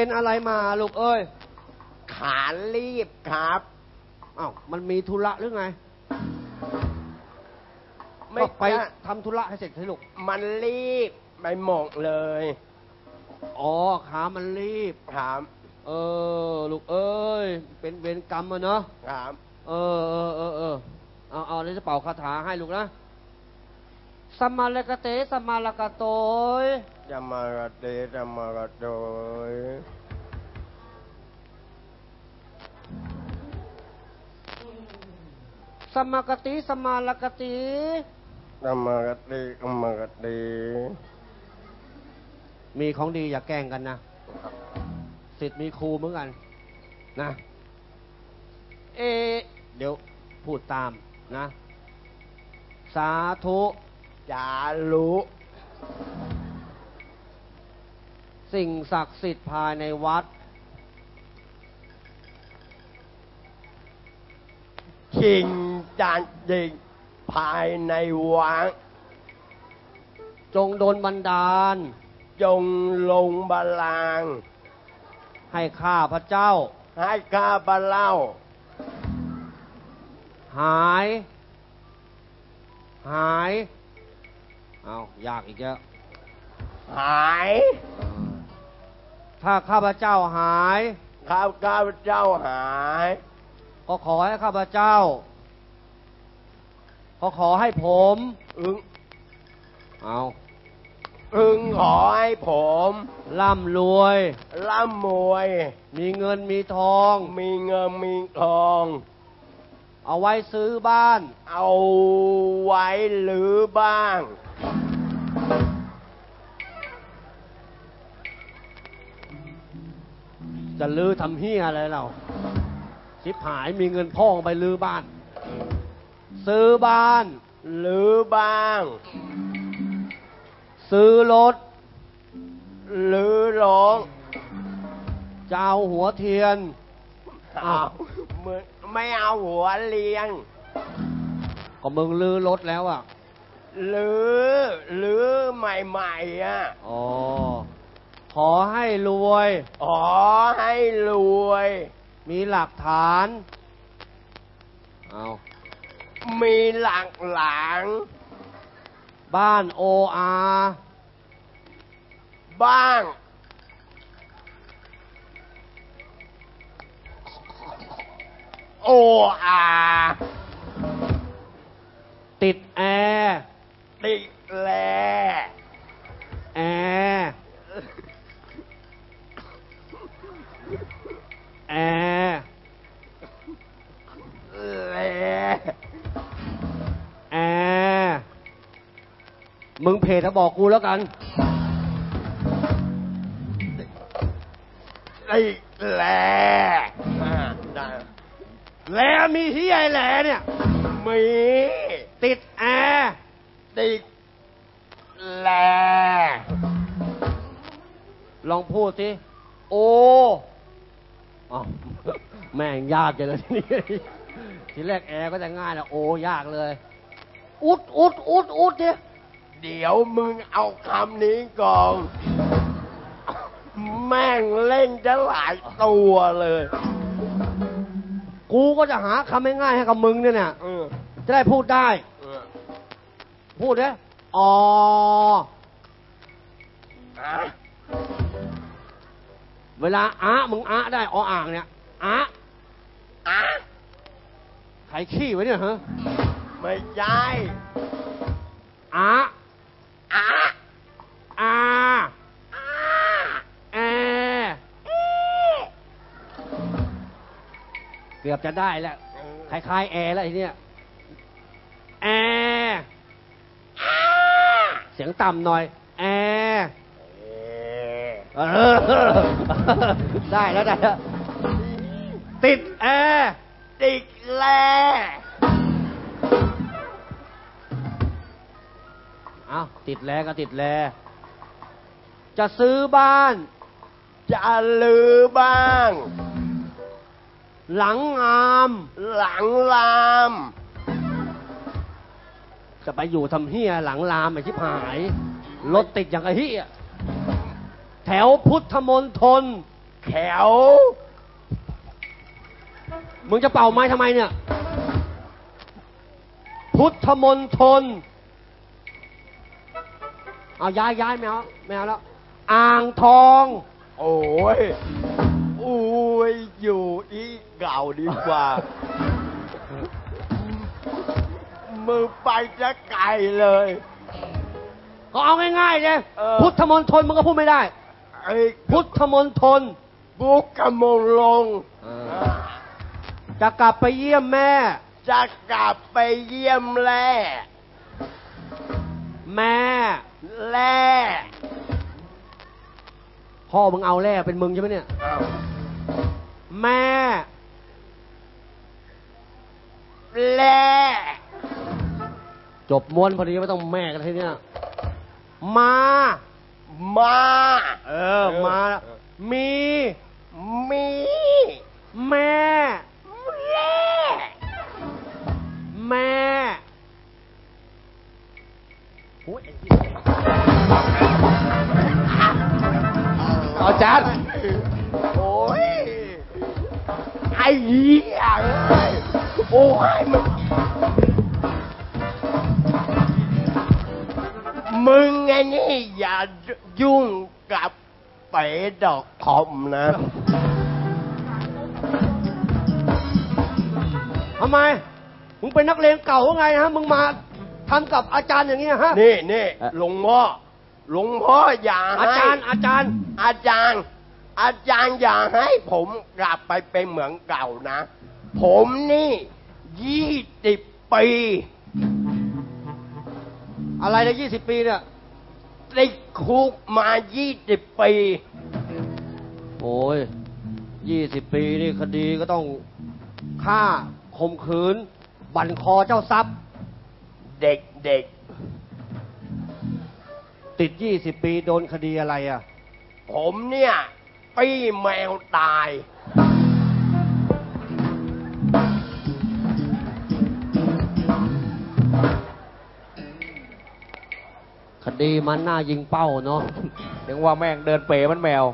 เป็นอะไรมาลูกเอ้ย ขารีบครับอ้าวมันมีธุระหรือไงไม่ก็ไปจะทำธุระให้เสร็จให้ลูก มันรีบไปหมกเลยอ๋อขามันรีบ ครับเออ ลูกเอ้ย เป็นเวรกรรมอะเนาะ ครับ เออเออเออเออเอาเอาแล้วจะเป่าคาถาให้ลูกนะ สมมาลกะเตสมมาลกะโตยจะมากระเตจะมากระโดยสมมากติสมมาลกติจะมากระเตจะมากระเตมีของดีอย่าแกล้งกันนะสิทธิ์มีครูเหมือนกันนะ เอะเดี๋ยวพูดตามนะ สาธุ จารู้ สิ่งศักดิ์สิทธิ์ภายในวัดชิงจานจิงภายในวัง จงโดนบันดาล จงลงบาลางก์ให้ข้าพระเจ้า ให้ข้าพเล่า หาย หาย เอายากอีกแล้วหายถ้าข้าพเจ้าหาย ข้าข้าพเจ้าหาย ก็ขอให้ข้าพเจ้า ก็ขอให้ผม อึงเอาอึงขอให้ผมร่ำรวย ร่ำมวย มีเงินมีทอง มีเงินมีทอง เอาไว้ซื้อบ้าน เอาไว้หรือบ้าง จะลือทำเฮียอะไรเราชิบหายมีเงินพ่องไปลือบ้าน ซื้อบ้านหรือบ้าง ซื้อรถหรือร้องจะเอาหัวเทียนอ้าวมึงไม่เอาหัวเลี้ยง ก็มึงลือรถแล้วอะหรือหรือใหม่ๆอะ อ๋อ ขอให้รวย อ๋อให้รวย มีหลักฐาน เอามีหลักหลัง บ้านโออาบ้าง โออาติดแอร์ ติแล มึงเพจถ้าบอกกูแล้วกันติแลอ่าได้แล้วมีที่ไอแหลเนี่ยมีติดแอร์ติดแลลองพูดสิโออแม่งยากเลยทีนี้ทีแรกแอร์ก็จะง่ายแหละโอยากเลย อุดอุดอุดอุดเนี่ย เดี๋ยวมึงเอาคำนี้ก่อน แม่งเล่นจะหลายตัวเลย กูก็จะหาคำง่ายๆให้กับมึงเนี่ยเนี่ยเออจะได้พูดได้ เออพูดเนี่ยอ๋ออะเวลาอะมึงอะได้ออ่างเนี่ยอะอะไขขี้ไว้เนี่ยฮะไม่ใช่อะอะ กือบจะได้แล้วเออคล้ายๆแอร์แล้วทีเนี้ยแอร์อะเสียงต่ำหน่อย แอร์เออเออได้แล้วได้แล้วติดแอร์ติดแลเอาติดแลก็ติดแลจะซื้อบ้าน จะลือบ้าง หลังงาม หลังลาม จะไปอยู่ทำเฮียหลังรามไอ้ชิบหาย รถติดอย่างไอ้เฮียแถวพุทธมนทนแขวมึงจะเป่าไม้ทำไมเนี่ย พุทธมนทนเอาย้ายย้ายแมวแมวแล้ว อ่างทอง โอ้ยโอ้ยอยู่อีเก่าดีกว่า มือไปจะไกลเลย ก็เอาง่ายๆเลยเออ พุทธมนทนมึงก็พูดไม่ได้ ไอ้พุทธมนทนบุกกระมงลงเออจะกลับไปเยี่ยมแม่ จะกลับไปเยี่ยมแล่แม่ แล่พ่อมึงเอาแร่เป็นมึงใช่ไหมเนี่ย อ้าว แม่แล่จบม้วนพอดีไม่ต้องแม่กันทีเนี้ยมา มา เออ มา มี มี แม่แล่แม่โอ้ยไอ้เอาจาร เหี้ยเอ้ยโอ้ยมึงมึงไงนี่อย่ายุ่งกับเป๋ดอกคอมนะทำไม มึงเป็นนักเลงเก่าว่าไงฮะ มึงมาทำกับอาจารย์อย่างเงี้ยฮะ นี่นี่หลวงพ่อหลวงพ่ออย่าอาให้จารย์อาจารย์ อาจารย์ อาจารย์อย่าให้ผมกลับไปเป็นเหมือนเก่านะ ผมนี่ยี่สิบปี อะไรในยี่สิบปีเนี่ยติดคุกมายี่สิบปี โอ้ยยี่สิบปีนี่คดีก็ต้องฆ่าข่มขืน บั่นคอเจ้าทรัพย์ เด็กเด็กติดยี่สิบปีโดนคดีอะไรอะ ผมเนี่ย ปี้แมวตาย คดีมันน่ายิงเป้าเนาะ ถึงว่าแม่งเดินเป๋มันแมว